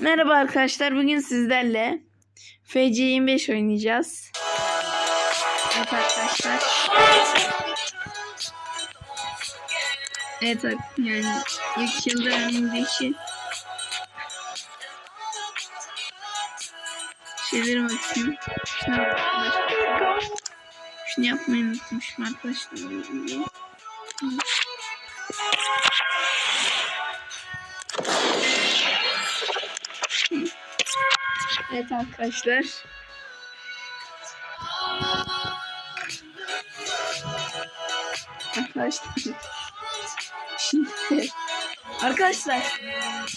Merhaba arkadaşlar. Bugün sizlerle FC25 oynayacağız. Evet arkadaşlar. Evet yani ilk yılda önümüzdeki şeyleri bakayım. Şuna bak- Şunu yapmayı unutmuşum arkadaşlar. Evet arkadaşlar. Arkadaşlar. Şimdi arkadaşlar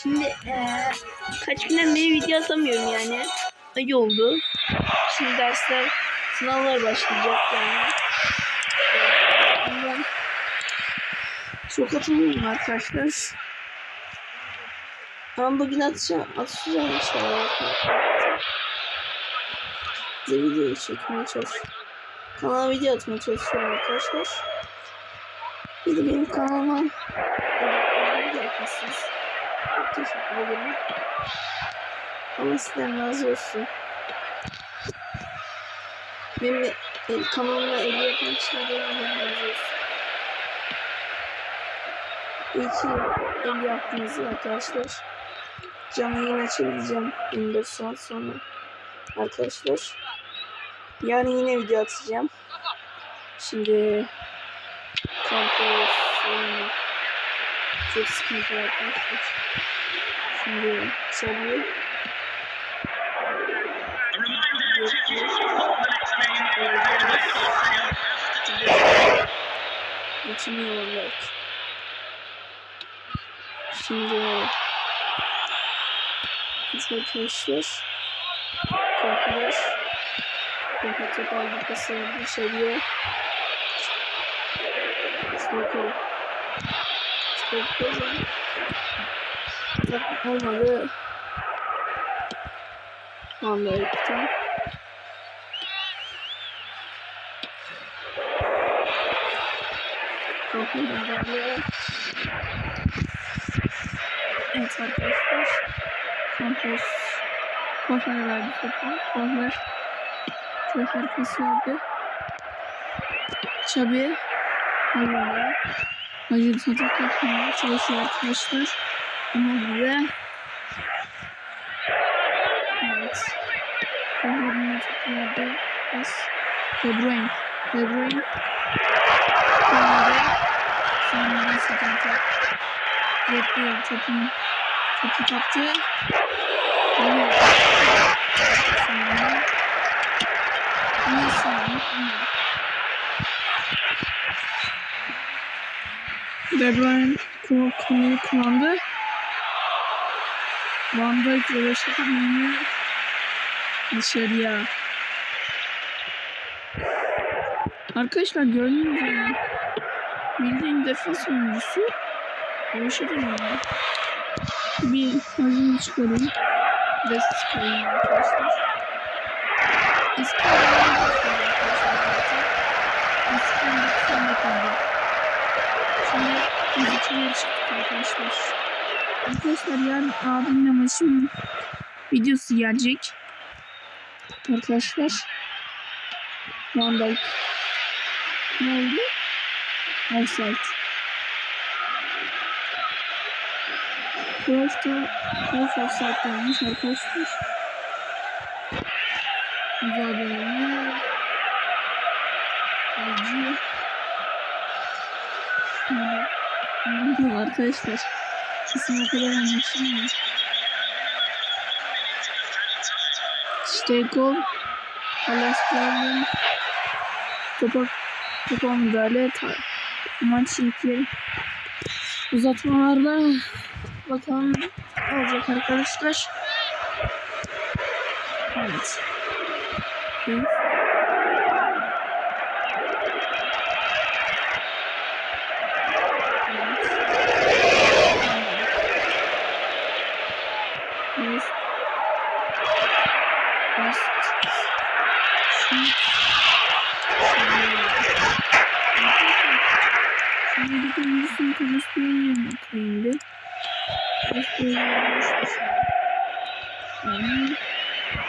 şimdi eee, kaç günden beri video atamıyorum yani. Ay oldu. Şimdi dersler sınavlar başlayacak yani. Ondan çok atamıyorum arkadaşlar. Ben bugün atacağım, atacağım inşallah. Size video çekmeye çalışıyorum. Kanala video atmaya çalışıyorum arkadaşlar. Bir de benim kanalıma abone yapmışsınız. Çok teşekkür ederim. Allah sizden razı olsun. Benim de el, kanalıma 50 yapan kişilerden Allah razı olsun. İyi ki 50 yaptınız arkadaşlar. Canlı yayın açabileceğim 24 saat sonra. Arkadaşlar. Yarın yine video atacağım. Şimdi oyunu çok sıkıntı arkadaşlar. Şimdi çalıyor. Olarak. Şimdi biz arkadaşlar korkular korku top fabrikası dışarıya Smoker Smoker olmadı. Valla iptal Korku müdahale Evet arkadaşlar Kampus Korklar verdi topu. Korklar Çok arkası verdi Çabi Hayırlı Hacı tatak yapmaya çalışıyor arkadaşlar. Ama bize Evet. Korklarına çok verdi Pas De Bruyne. De Bruyne. Sonra Sonra Sakanta Bekliyor topun Topu kaptı De Bruyne konu- konuyu kullandı. Van Dijk ve Beşiktaş'ın dışarıya. Arkadaşlar gördüğünüz gibi bildiğin defans oyuncusu oynuyor. Bir hazını çıkarayım. Ve çıkarayım arkadaşlar. Eski arkadaşlar. Eski oyuncular kaldı. Şimdi biz içeri çıktık arkadaşlar. Arkadaşlar yarın abimle maçın videosu gelecek. Arkadaşlar. Van Dijk. Ne oldu? Offside. Da Cruyff offside olmuş arkadaşlar. Mücadele. Kaleci. Bilmiyorum arkadaşlar. Kesin o kadar anlaşılmıyor. İşte gol. Alaskan'ın topa, topa müdahale. Ta, maç ilk uzatmalarda bakalım ne olacak arkadaşlar. Evet. Yes. Şimdi bir yerine koyayım bir. Hmm.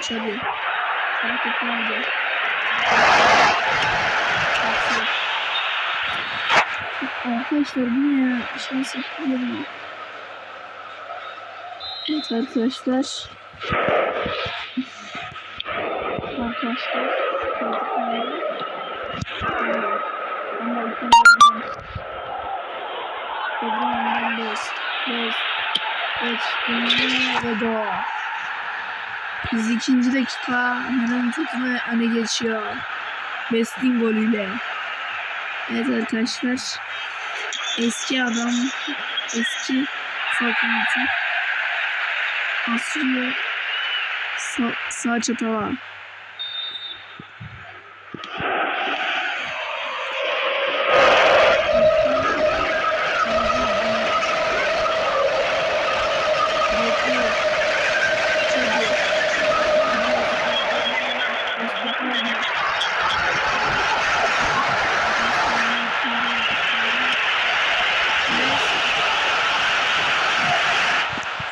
Çabi. Çabi topu Arkadaşlar bu ne ya? Şans yapıyorum. Evet arkadaşlar. Arkadaşlar. Ama ülkemizden Programdan best. Best. Best. Ve doğa. Biz ikinci dakika Hemen takımı öne geçiyor. Best'in golüyle. Evet arkadaşlar. Eski adam, eski Falcao Asriye sağ, sağ çatala.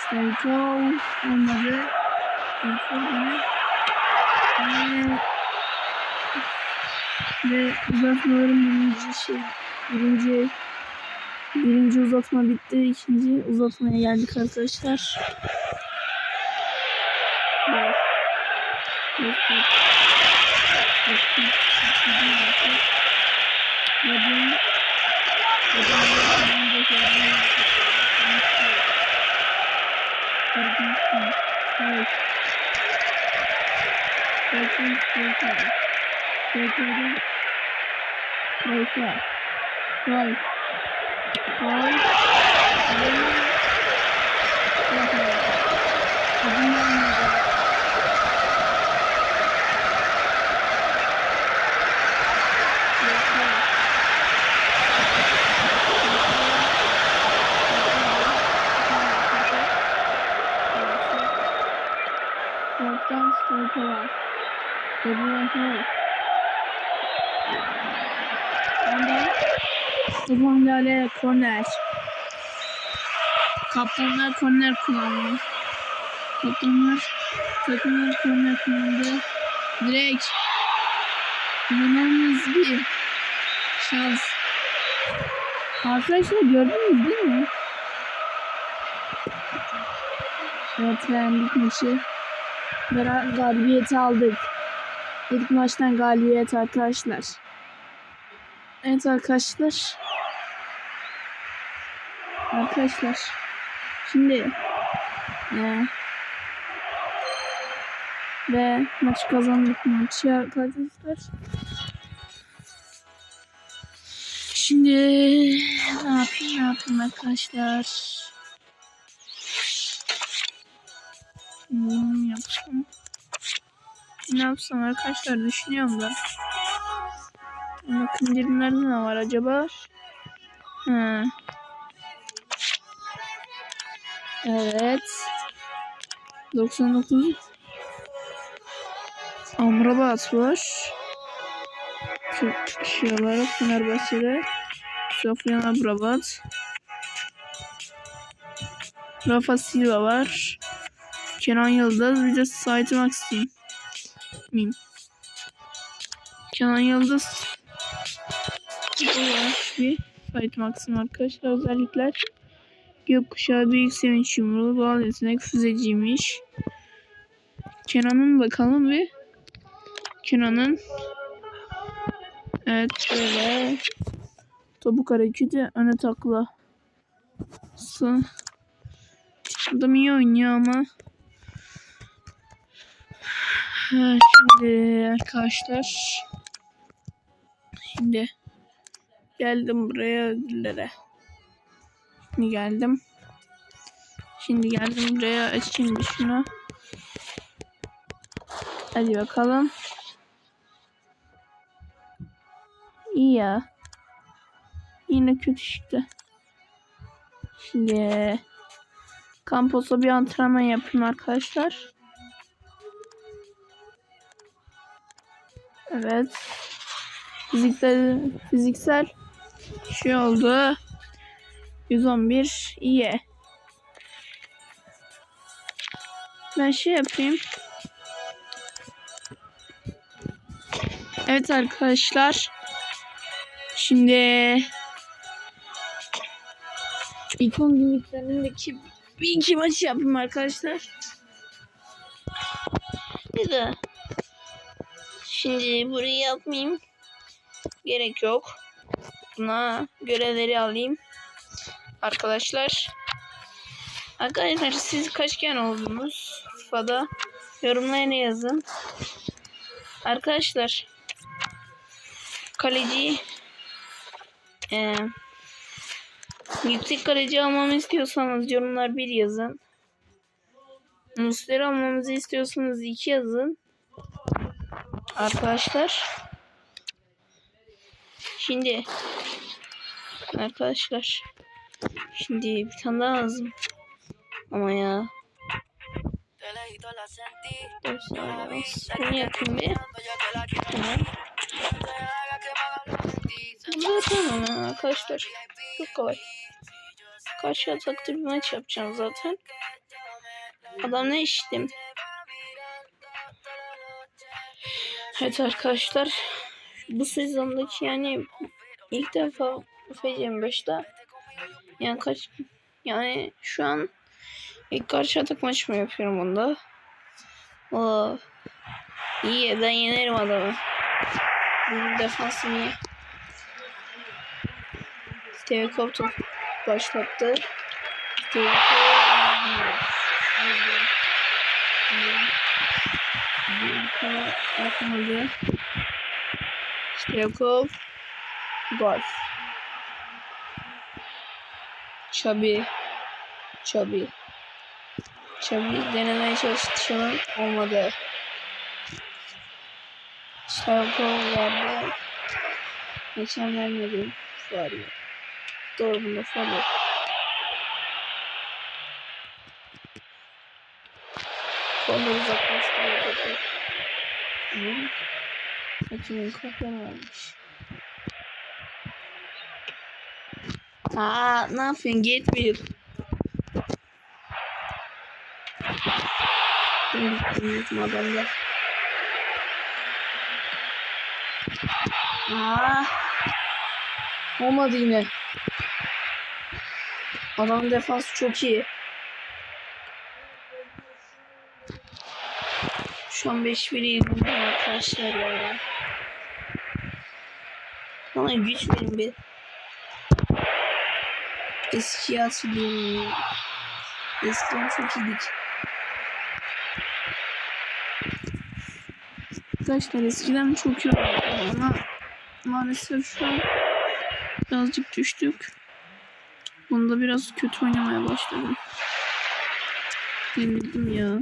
Sterko olmadı. Sterko yine. Ve, ve uzatmaların birinci şey, birinci birinci uzatma bitti. ikinci uzatmaya geldik arkadaşlar. Evet. Evet, evet. Evet, evet. Evet, evet. Ferguson. Gol. Gol. Wolfgang Stolperer. Gabriel Hall. Ondan Osman Lale korner. Kaptanlar korner kullanıyor. Kaptanlar takımlar korner kullandı. Direkt inanılmaz bir şans. Arkadaşlar gördünüz değil mi? Evet beğendik maçı. Beraber galibiyeti aldık. İlk maçtan galibiyet arkadaşlar. Evet arkadaşlar. Arkadaşlar. Şimdi e, ve maçı kazandık maçı arkadaşlar. Şimdi ne yapayım ne yapayım arkadaşlar. Hmm, yapsam. Ne yapsam arkadaşlar düşünüyorum da. Bakın birimlerde ne var acaba? Ha. Evet. 99 Amrabat var. Çok kişi olarak Fenerbahçe'de. Sofyan Amrabat. Rafa Silva var. Kenan Yıldız bir de Said Maxim. Mim. Kenan Yıldız. Bu bir Said Maxim arkadaşlar özellikler. Gökkuşağı büyük sevinç yumruğu doğal yetenek füzeciymiş. Kenan'ın bakalım bir. Kenan'ın Evet böyle topuk hareketi öne takla. Adam iyi oynuyor ama şimdi arkadaşlar şimdi geldim buraya ödüllere. Şimdi geldim. Şimdi geldim buraya aç şimdi şunu. Hadi bakalım. İyi ya. Yine kötü çıktı. Şimdi kamposa bir antrenman yapayım arkadaşlar. Evet. Fiziksel fiziksel şey oldu. 111 iyi. Ben şey yapayım. Evet arkadaşlar. Şimdi 10 günlüklerindeki bir iki maç yapayım arkadaşlar. Bir de şimdi burayı yapmayayım. Gerek yok. Buna görevleri alayım. Arkadaşlar. Arkadaşlar siz kaç gen oldunuz? FIFA'da yorumlara yazın. Arkadaşlar kaleci eee yüksek kaleci almamı istiyorsanız yorumlar bir yazın. Muslera almamızı istiyorsanız iki yazın. Arkadaşlar. Şimdi arkadaşlar şimdi bir tane daha lazım. Ama ya. Dur sonra Bunu yapayım bir. Tamam. Bunu yapalım arkadaşlar. Çok kolay. Karşı atakta bir maç yapacağım zaten. Adam ne iştim? Evet arkadaşlar. Bu sezondaki yani ilk defa FC25'te yani kaç yani şu an ilk karşı atak maç mı yapıyorum bunda? Oo. İyi ben yenerim adamı. Benim defansım iyi. Steve Copton başlattı. Steve Yapmadı. Strekov Golf Chubby Chubby Chubby denemeye çalıştım olmadı. Strekov vardı. Geçen vermedim. Var ya. Doğru bunda falan yok. Sonra topu. Hı. Hakimin kopya varmış. Aa ne yapıyorsun? Git bir. Gittim adamda. Aa. Olmadı yine. Adamın defansı çok iyi. Şu an 5-1 yenildim arkadaşlar ya. Bana güç verin bir. Eski hatırlıyorum. Eskiden çok iyiydik. Arkadaşlar eskiden çok iyi ama maalesef şu an birazcık düştük. Bunda biraz kötü oynamaya başladım. Yenildim ya.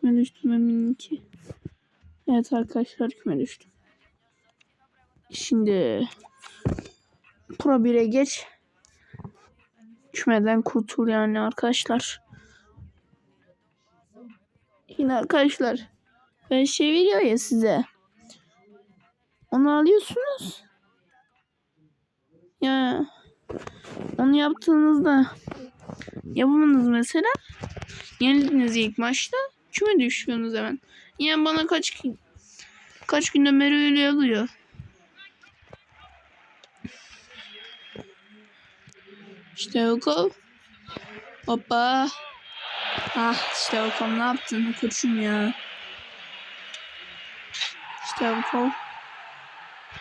Küme düştüm eminim ki. Evet arkadaşlar küme düştüm. Şimdi Pro 1'e geç. Kümeden kurtul yani arkadaşlar. Yine arkadaşlar ben şey veriyor ya size. Onu alıyorsunuz. Ya onu yaptığınızda yapamadınız mesela. Yenildiniz ilk maçta. Küme düşüyorsunuz hemen. Yani bana kaç kaç günden beri öyle oluyor. İşte Oko. Hoppa. Ah işte Okom ne yaptın koçum ya. İşte Oko.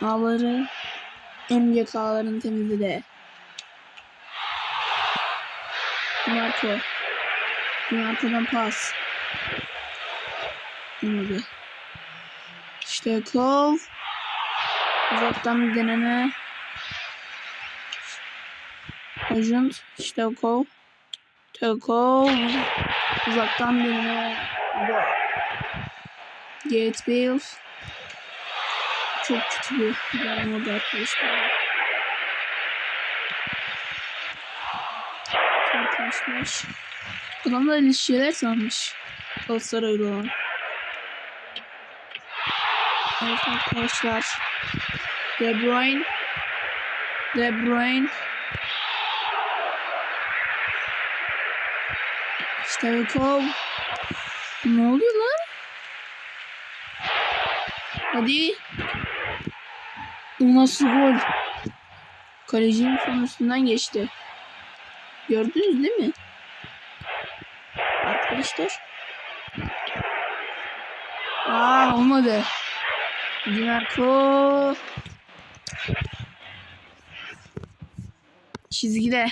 Ağları en büyük ağların temizledi. Marco. Marco'dan pas. Olmadı. İşte kov. Uzaktan bir deneme. Agent. İşte kov. Tekov. Uzaktan. Gol. Gate Bills. Çok kötü bir oldu arkadaşlar. Arkadaşlar. Adamlar ilişkiler sanmış. Galatasaraylı olan. Evet arkadaşlar. De Bruyne. De Bruyne. Stelkov. Ne oluyor lan? Hadi. Bu nasıl gol? Kalecinin son üstünden geçti. Gördünüz değil mi? Arkadaşlar. Aa olmadı. Dinarko. Çizgide.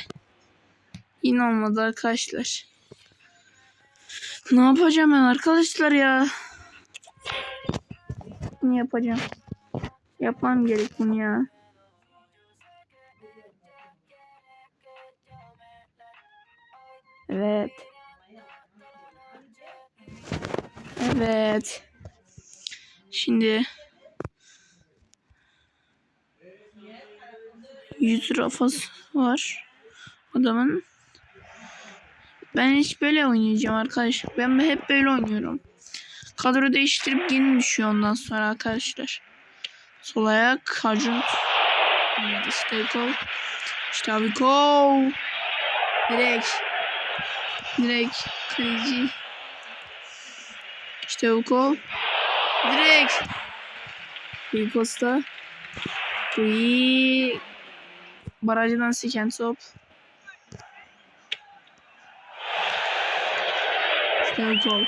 Yine olmadı arkadaşlar. Ne yapacağım ben arkadaşlar ya? Bunu yapacağım. Yapmam gerek bunu ya. Evet. Evet. Şimdi 100 rafası var adamın. Ben hiç böyle oynayacağım arkadaşlar. Ben hep böyle oynuyorum. Kadro değiştirip yeni düşüyor ondan sonra arkadaşlar. Sol ayak Hacun. Abi gol. Direkt. Direkt kaleci. Gol. Direkt. Rui Costa. Rui. Barajdan seken top. Gol.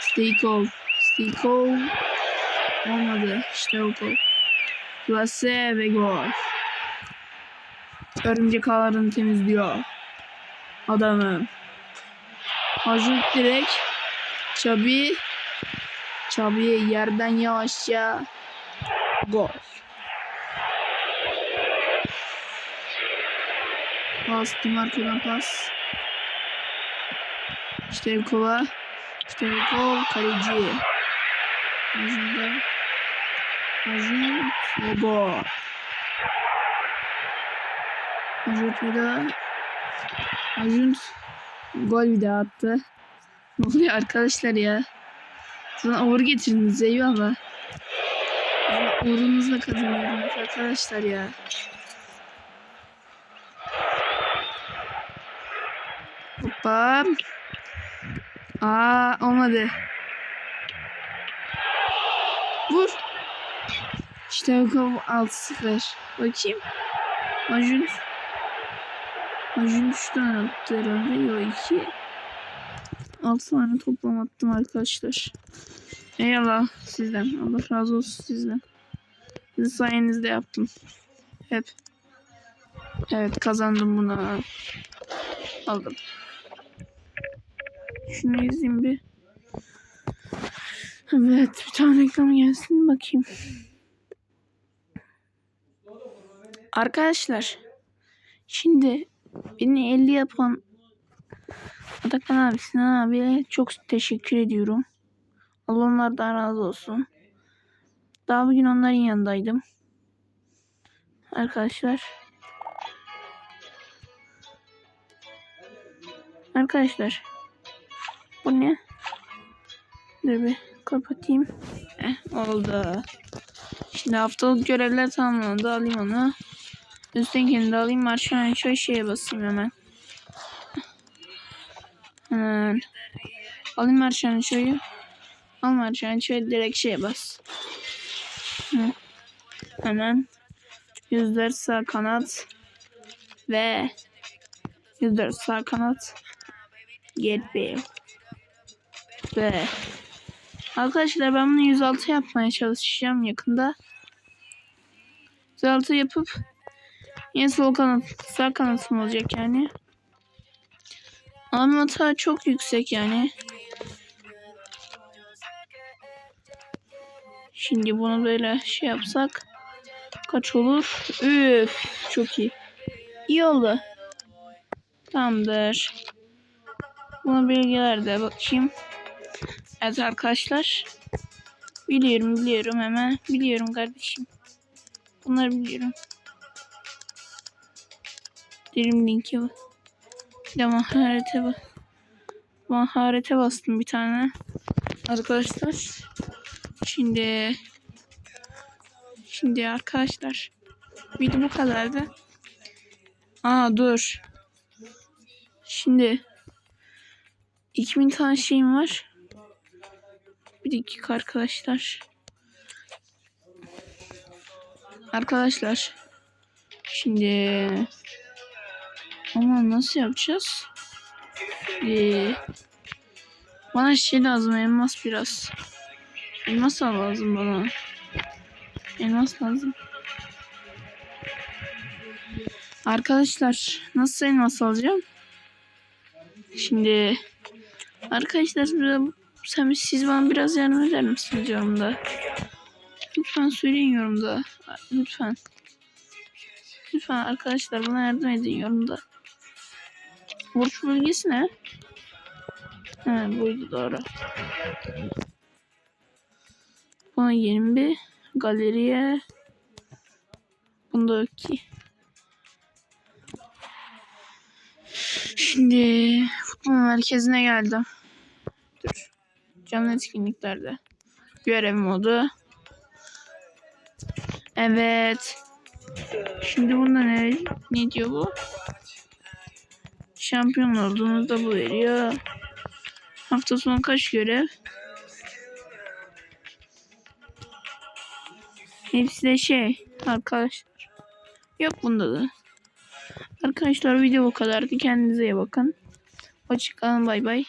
Stikov. Stikov. Olmadı. Gol. Klase ve gol. Örümcek ağlarını temizliyor. Adamım. Hacı direkt. Çabi. Çabi yerden yavaşça. Gol. Pas. Dimarco'dan pas. İşte Evkova. İşte Evkova kaleci. Ve gol. Hacı bir daha. Hacı gol daha attı. Ne oluyor arkadaşlar ya? Sana uğur getirdiniz eyvallah. Ama uğrunuzla kazanıyorum arkadaşlar ya. Hoppa. Aa olmadı. Vur. İşte bakalım 6-0. Bakayım. Majun. Majun 3 tane attı herhalde. Yok 2. 6 tane toplam attım arkadaşlar. Eyvallah sizden. Allah razı olsun sizden. Sizin sayenizde yaptım. Hep. Evet kazandım bunu. Aldım. Şunu izleyeyim bir. Evet bir tane reklam gelsin bakayım. Arkadaşlar şimdi beni 50 yapan Atakan abi Sinan abiye çok teşekkür ediyorum. Allah onlardan razı olsun. Daha bugün onların yanındaydım. Arkadaşlar. Arkadaşlar. Bu ne? Dur bir kapatayım. Eh, oldu. Şimdi haftalık görevler tamamlandı. Alayım onu. Üsttekini de alayım. Marşan şöyle şeye basayım hemen. Hemen. Alayım Marşan şöyle. Al Marşan şöyle direkt şeye bas. Hı. Hemen. 104 sağ kanat. Ve 104 sağ kanat. Get bir. Ve Arkadaşlar ben bunu 106 yapmaya çalışacağım yakında. 106 yapıp yine sol kanat, sağ kanatım olacak yani. Ama hata çok yüksek yani. Şimdi bunu böyle şey yapsak kaç olur? Üf, çok iyi. İyi oldu. Tamamdır. Buna bilgiler de bakayım. Evet arkadaşlar. Biliyorum biliyorum hemen. Biliyorum kardeşim. Bunları biliyorum. Dilim linki bu. Bir de maharete bak. Maharete bastım bir tane. Arkadaşlar. Şimdi Şimdi arkadaşlar video bu kadardı. Aa dur. Şimdi 2000 tane şeyim var. Bir dakika arkadaşlar. Arkadaşlar. Şimdi ama nasıl yapacağız? Ee, bana şey lazım elmas biraz. Elmas lazım bana. Elmas lazım. Arkadaşlar nasıl elmas alacağım? Şimdi arkadaşlar sen siz bana biraz yardım eder misiniz yorumda? Lütfen söyleyin yorumda. Lütfen. Lütfen arkadaşlar bana yardım edin yorumda. Burç bölgesi ne? He buydu doğru. Bana yeni bir galeriye. Bunda yok. Şimdi futbol merkezine geldim. Canlı etkinliklerde. Görev modu. Evet. Şimdi bunda ne, ne diyor bu? Şampiyon olduğunuzda bu veriyor. Hafta sonu kaç görev? Hepsi de şey arkadaşlar. Yok bunda da. Arkadaşlar video bu kadardı. Kendinize iyi bakın. Hoşçakalın bay bay.